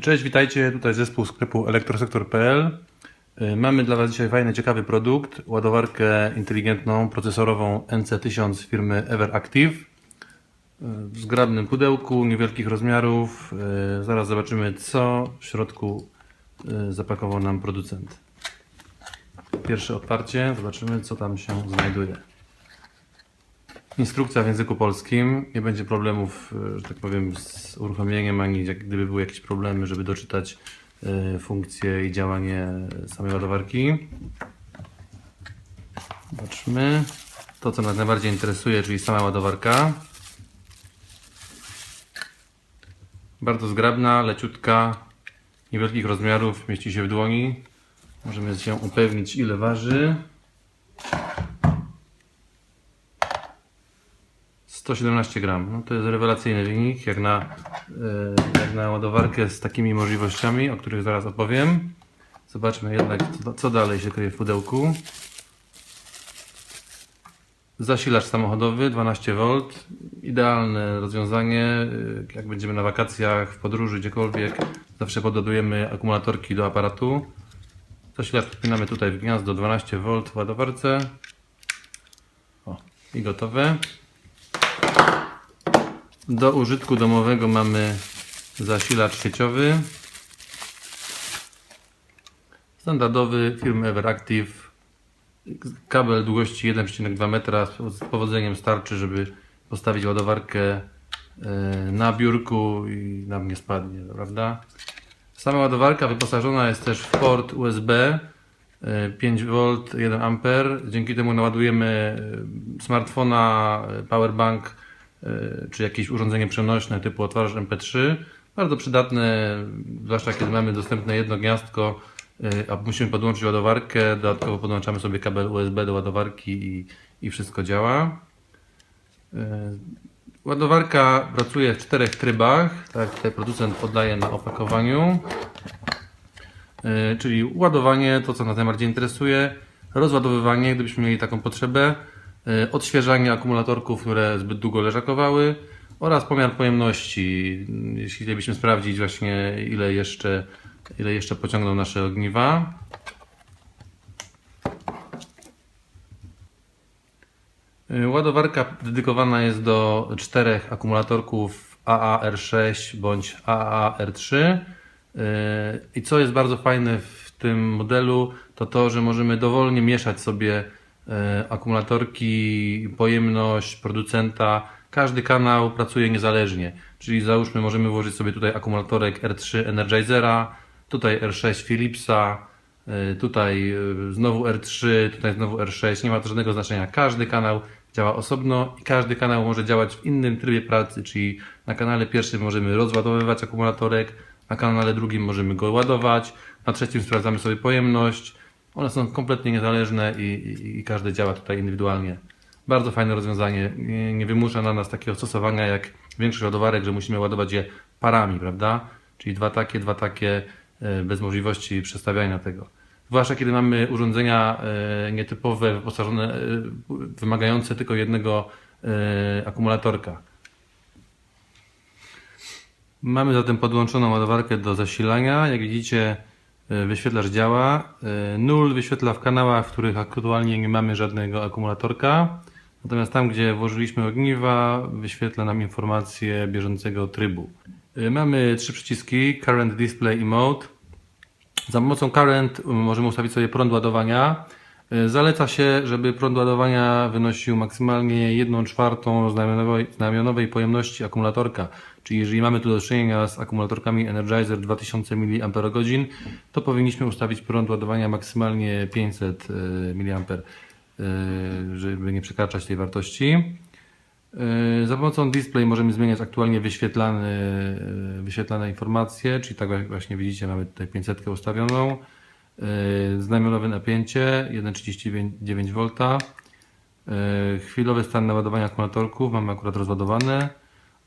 Cześć, witajcie. Tutaj zespół sklepu elektrosektor.pl. Y, Mamy dla Was dzisiaj fajny, ciekawy produkt. Ładowarkę inteligentną, procesorową NC1000 firmy Everactive. Y, W zgrabnym pudełku, niewielkich rozmiarów. Y, Zaraz zobaczymy, co w środku zapakował nam producent. Pierwsze otwarcie. Zobaczymy, co tam się znajduje. Instrukcja w języku polskim. Nie będzie problemów, e, że tak powiem, z uruchomieniem, ani jak gdyby były jakieś problemy, żeby doczytać e, funkcje i działanie samej ładowarki. Zobaczmy. To, co nas najbardziej interesuje, czyli sama ładowarka. Bardzo zgrabna, leciutka, niewielkich rozmiarów, mieści się w dłoni. Możemy się upewnić, ile waży. 117 gram. No to jest rewelacyjny wynik, jak na, e, jak na ładowarkę z takimi możliwościami, o których zaraz opowiem. Zobaczmy jednak, co, dalej się kryje w pudełku. Zasilacz samochodowy 12V. Idealne rozwiązanie. e, Jak będziemy na wakacjach, w podróży, gdziekolwiek, zawsze podładujemy akumulatorki do aparatu. Zasilacz podpinamy tutaj w gniazdo 12V w ładowarce. O, i gotowe. Do użytku domowego mamy zasilacz sieciowy. Standardowy firmy Everactive. Kabel długości 1,2 metra z powodzeniem starczy, żeby postawić ładowarkę e, na biurku i nam nie spadnie, prawda? Sama ładowarka wyposażona jest też w port USB 5V 1 A. Dzięki temu naładujemy e, smartfona, e, powerbank e, czy jakieś urządzenie przenośne typu odtwarzacz MP3. Bardzo przydatne, zwłaszcza kiedy mamy dostępne jedno gniazdko, e, a musimy podłączyć ładowarkę. Dodatkowo podłączamy sobie kabel USB do ładowarki i, i wszystko działa. E, Ładowarka pracuje w czterech trybach, tak tutaj producent podaje na opakowaniu. E, Czyli ładowanie, to co nas najbardziej interesuje, rozładowywanie, gdybyśmy mieli taką potrzebę, e, odświeżanie akumulatorków, które zbyt długo leżakowały oraz pomiar pojemności, jeśli chcielibyśmy sprawdzić właśnie ile jeszcze, ile jeszcze pociągną nasze ogniwa. Y, Ładowarka dedykowana jest do czterech akumulatorków AAR6 bądź AAR3. I co jest bardzo fajne w tym modelu, to to, że możemy dowolnie mieszać sobie y, akumulatorki, pojemność producenta. Każdy kanał pracuje niezależnie. Czyli załóżmy, możemy włożyć sobie tutaj akumulatorek R3 Energizera, tutaj R6 Philipsa, y, tutaj y, znowu R3, tutaj znowu R6. Nie ma to żadnego znaczenia. Każdy kanał działa osobno i każdy kanał może działać w innym trybie pracy, czyli na kanale pierwszym możemy rozładowywać akumulatorek, na kanale drugim możemy go ładować, na trzecim sprawdzamy sobie pojemność. One są kompletnie niezależne i, i, i każdy działa tutaj indywidualnie. Bardzo fajne rozwiązanie. Nie, nie wymusza na nas takiego stosowania jak większość ładowarek, że musimy ładować je parami, prawda? Czyli dwa takie, dwa takie, e, bez możliwości przestawiania tego. Zwłaszcza kiedy mamy urządzenia e, nietypowe, wyposażone, e, wymagające tylko jednego akumulatorka. Mamy zatem podłączoną ładowarkę do zasilania. Jak widzicie, e, wyświetlacz działa. E, Nul wyświetla w kanałach, w których aktualnie nie mamy żadnego akumulatorka. Natomiast tam, gdzie włożyliśmy ogniwa, wyświetla nam informację bieżącego trybu. E, Mamy trzy przyciski: Current Display i Mode. Za pomocą current możemy ustawić sobie prąd ładowania. Y, Zaleca się, żeby prąd ładowania wynosił maksymalnie 1 czwartą znamionowej, pojemności akumulatorka. Czyli jeżeli mamy tu do czynienia z akumulatorkami Energizer 2000 mAh, to powinniśmy ustawić prąd ładowania maksymalnie 500 mA, y, żeby nie przekraczać tej wartości. Za pomocą display możemy zmieniać aktualnie wyświetlane, wyświetlane informacje, czyli tak właśnie widzicie mamy tutaj 500 ustawioną. Yy, Znamionowe napięcie 1,39 V. Yy, Chwilowy stan naładowania akumulatorków mamy akurat rozładowane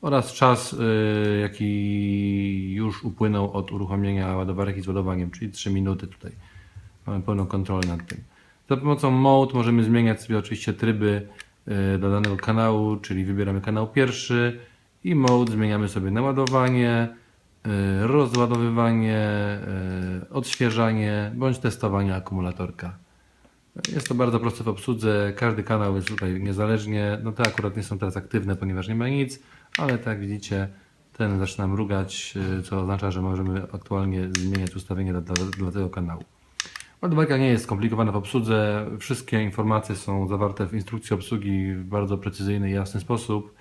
oraz czas yy, jaki już upłynął od uruchomienia ładowarki z ładowaniem, czyli 3 minuty tutaj. Mamy pełną kontrolę nad tym. Za pomocą mode możemy zmieniać sobie oczywiście tryby e, do danego kanału, czyli wybieramy kanał pierwszy i mode zmieniamy sobie na ładowanie, y, rozładowywanie, y, odświeżanie bądź testowanie akumulatorka. Jest to bardzo proste w obsłudze, każdy kanał jest tutaj niezależnie, no te akurat nie są teraz aktywne, ponieważ nie ma nic, ale tak widzicie, ten zaczyna mrugać, y, co oznacza, że możemy aktualnie zmieniać ustawienie dla, dla, dla tego kanału. Ładowarka nie jest skomplikowana w obsłudze, wszystkie informacje są zawarte w instrukcji obsługi w bardzo precyzyjny i jasny sposób.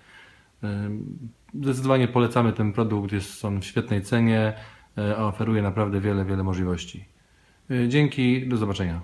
Zdecydowanie polecamy ten produkt, jest on w świetnej cenie, y, a oferuje naprawdę wiele, wiele możliwości. Y, Dzięki, do zobaczenia.